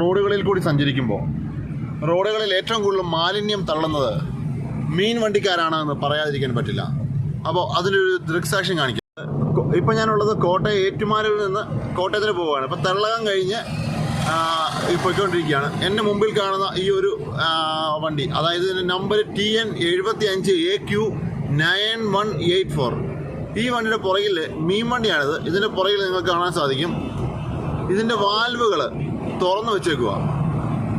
റോഡുകളിൽ കൂടി സഞ്ചരിക്കുമ്പോൾ റോഡുകളിൽ ഏറ്റവും കൂടുതൽ മാലിന്യം തള്ളുന്നത് മീൻ വണ്ടിക്കാരാണെന്ന് പറയാതിരിക്കാൻ പറ്റില്ല. അപ്പോൾ അതിനൊരു ദൃക്സാക്ഷ്യം കാണിക്കാം. ഇപ്പൊ ഞാനുള്ളത് കോട്ടയം ഏറ്റുമാലിൽ നിന്ന് കോട്ടയത്തിന് പോവുകയാണ്. ഇപ്പം തള്ളകം കഴിഞ്ഞ് പോയിക്കൊണ്ടിരിക്കുകയാണ്. എന്റെ മുമ്പിൽ കാണുന്ന ഈ ഒരു വണ്ടി അതായത് നമ്പർ ടി എൻ എഴുപത്തി അഞ്ച് A Q nine one eight four. ഈ വണ്ടിയുടെ പുറകിൽ മീൻ വണ്ടിയാണിത്. ഇതിന്റെ പുറകിൽ നിങ്ങൾക്ക് കാണാൻ സാധിക്കും. ഇതിന്റെ വാൽവുകൾ തുറന്നു വെച്ചേക്കുക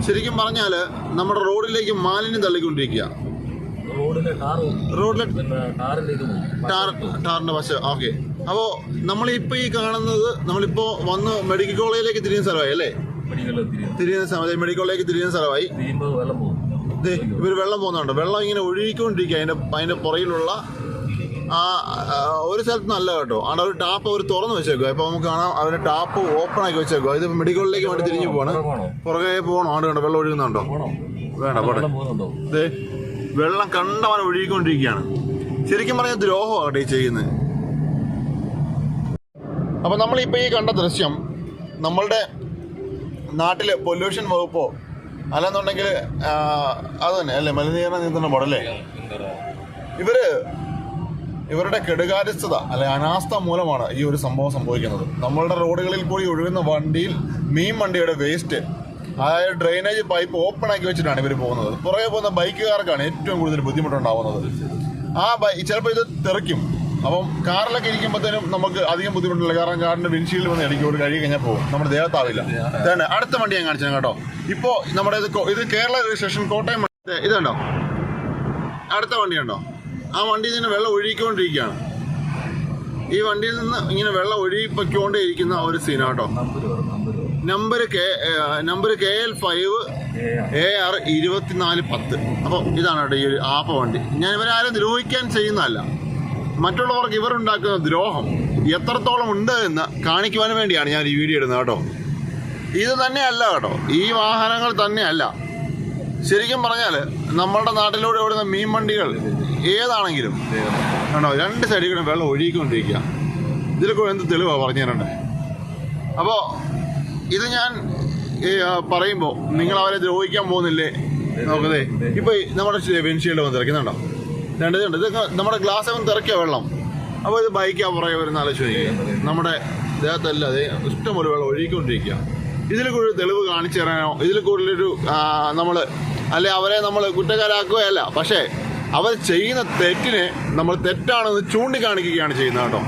ശരിക്കും പറഞ്ഞാൽ നമ്മുടെ റോഡിലേക്ക് മാലിന്യം തള്ളിക്കൊണ്ടിരിക്കുക. റോഡിലെ ടാറിന്റെ വശം. ഓക്കെ. അപ്പോൾ നമ്മളിപ്പോൾ ഈ കാണുന്നത് നമ്മളിപ്പോൾ വന്ന് മെഡിക്കൽ കോളേജിലേക്ക് തിരിയുന്ന സ്ഥലമായി അല്ലേ? തിരിയുന്ന. സ്ഥലം. മെഡിക്കൽ കോളേജിലേക്ക് തിരിയുന്ന സ്ഥലമായി. ഇവർ വെള്ളം പോകുന്നുണ്ട്. വെള്ളം ഇങ്ങനെ ഒഴുകിക്കൊണ്ടിരിക്കുക. അതിന്റെ അതിന്റെ പുറകിലുള്ള ആ, ഒരു സ്ഥലത്ത് നല്ല കേട്ടോ. ആണ് ഒരു ടാപ്പ് അവർ തുറന്ന് വെച്ചേക്കുക ഇപ്പൊ നമുക്ക് കാണാം അവരുടെ ടാപ്പ് ഓപ്പൺ ആക്കി വെച്ചേക്കുക ഇത് മെഡിക്കലിലേക്ക് വേണ്ടി തിരിഞ്ഞു പോവാണ്. പോകണോ പുറകെ പോകണോ അവിടെ കണ്ടോ? വെള്ളം ഒഴുകുന്നുണ്ടോ? വേണ്ട പോട്ടെ. ദേ വെള്ളം കണ്ടവനെ ഒഴുകിക്കൊണ്ടിരിക്കുകയാണ്. ശരിക്കും പറഞ്ഞാൽ ദ്രോഹമാണ് ഈ ചെയ്യുന്നത്. അപ്പോൾ നമ്മളിപ്പോൾ ഈ കണ്ട ദൃശ്യം നമ്മളുടെ നാട്ടിൽ പൊല്യൂഷൻ വകുപ്പോ അല്ലെന്നുണ്ടെങ്കിൽ ആ, അത് തന്നെ അല്ലേ? മലിനീകരണ നിയന്ത്രണ ബോർഡ് അല്ലേ? ഇവർ ഇവരുടെ കെടുകാര്യസ്ഥത അല്ലെ അനാസ്ഥ മൂലമാണ് ഈ ഒരു സംഭവം സംഭവിക്കുന്നത്. നമ്മളുടെ റോഡുകളിൽ കൂടി ഒഴുകുന്ന വണ്ടിയിൽ മീൻ വണ്ടിയുടെ വേസ്റ്റ് അതായത് ഡ്രെയിനേജ് പൈപ്പ് ഓപ്പൺ ആക്കി വെച്ചിട്ടാണ് ഇവർ പോകുന്നത്. പുറകെ പോകുന്ന ബൈക്കുകാർക്കാണ് ഏറ്റവും കൂടുതൽ ബുദ്ധിമുട്ടുണ്ടാവുന്നത്. ആ ബൈ ചിലപ്പോൾ ഇത് തെറിക്കും. അപ്പം കാറിലൊക്കെ ഇരിക്കുമ്പോഴത്തേനും നമുക്ക് അധികം ബുദ്ധിമുട്ടില്ല. കാരണം കാറിന്റെ വിൻഷീൽഡ് വന്ന് ഇടയ്ക്കോട് കഴുകി കഴിഞ്ഞാൽ പോകും. നമ്മുടെ ദേഹത്താവില്ല. തന്നെ അടുത്ത വണ്ടി ഞാൻ കാണിച്ചു കേട്ടോ. ഇപ്പോൾ നമ്മുടെ ഇത് ഇത് കേരള രജിസ്ട്രേഷൻ കോട്ടയം ഇതുണ്ടോ അടുത്ത വണ്ടിയുണ്ടോ ആ വണ്ടിയിൽ നിന്ന് വെള്ളം ഒഴുകിക്കൊണ്ടിരിക്കുകയാണ്. ഈ വണ്ടിയിൽ നിന്ന് ഇങ്ങനെ വെള്ളം ഒഴുകിപ്പൊയ്ക്കൊണ്ടേ ഇരിക്കുന്ന ഒരു സീനാട്ടോ number K number K L five A R ഇരുപത്തിനാല് പത്ത്. അപ്പോൾ ഇതാണ് കേട്ടോ ഈ ഒരു ആപ്പ വണ്ടി. ഞാൻ ഇവരാരും ദ്രോഹിക്കാൻ ചെയ്യുന്നതല്ല. മറ്റുള്ളവർക്ക് ഇവരുണ്ടാക്കുന്ന ദ്രോഹം എത്രത്തോളം ഉണ്ട് എന്ന് കാണിക്കുവാൻ വേണ്ടിയാണ് ഞാൻ ഈ വീഡിയോ ഇടുന്നത് കേട്ടോ. ഇത് തന്നെയല്ല കേട്ടോ. ഈ വാഹനങ്ങൾ തന്നെയല്ല. ശരിക്കും പറഞ്ഞാൽ നമ്മളുടെ നാട്ടിലൂടെ ഓടുന്ന മീൻ വണ്ടികൾ ഏതാണെങ്കിലും കണ്ടോ രണ്ട് കൂടെ വെള്ളം ഒഴുകിക്കൊണ്ടിരിക്കുക. ഇതിലൊക്കെ എന്ത് തെളിവാണ് പറഞ്ഞു തരണ്ടേ? അപ്പോൾ ഇത് ഞാൻ പറയുമ്പോൾ നിങ്ങൾ അവരെ ദ്രോഹിക്കാൻ പോകുന്നില്ലേ? നോക്കതേ ഇപ്പൊ നമ്മുടെ വിൻഷീൽഡ് വന്ന് തിറക്കുന്നുണ്ടോ? രണ്ട് ഇതുണ്ട്. ഇത് നമ്മുടെ ഗ്ലാസ് വന്ന് തിറക്കിയ വെള്ളം. അപ്പോൾ ഇത് ബൈക്കാ പുറകെ വരുന്ന ആലോചിക്കുക നമ്മുടെ ദേഹത്തല്ല ഇഷ്ടം ഒരു വെള്ളം ഒഴുകിക്കൊണ്ടിരിക്കുക. ഇതിൽ കൂടുതൽ തെളിവ് കാണിച്ചു തരാനോ? ഇതിൽ കൂടുതലൊരു നമ്മൾ അല്ലെ അവരെ നമ്മൾ കുറ്റക്കാരാക്കുകയല്ല. പക്ഷേ അവർ ചെയ്യുന്ന തെറ്റിനെ നമ്മൾ തെറ്റാണെന്ന് ചൂണ്ടിക്കാണിക്കുകയാണ് ചെയ്യുന്നത് കേട്ടോ.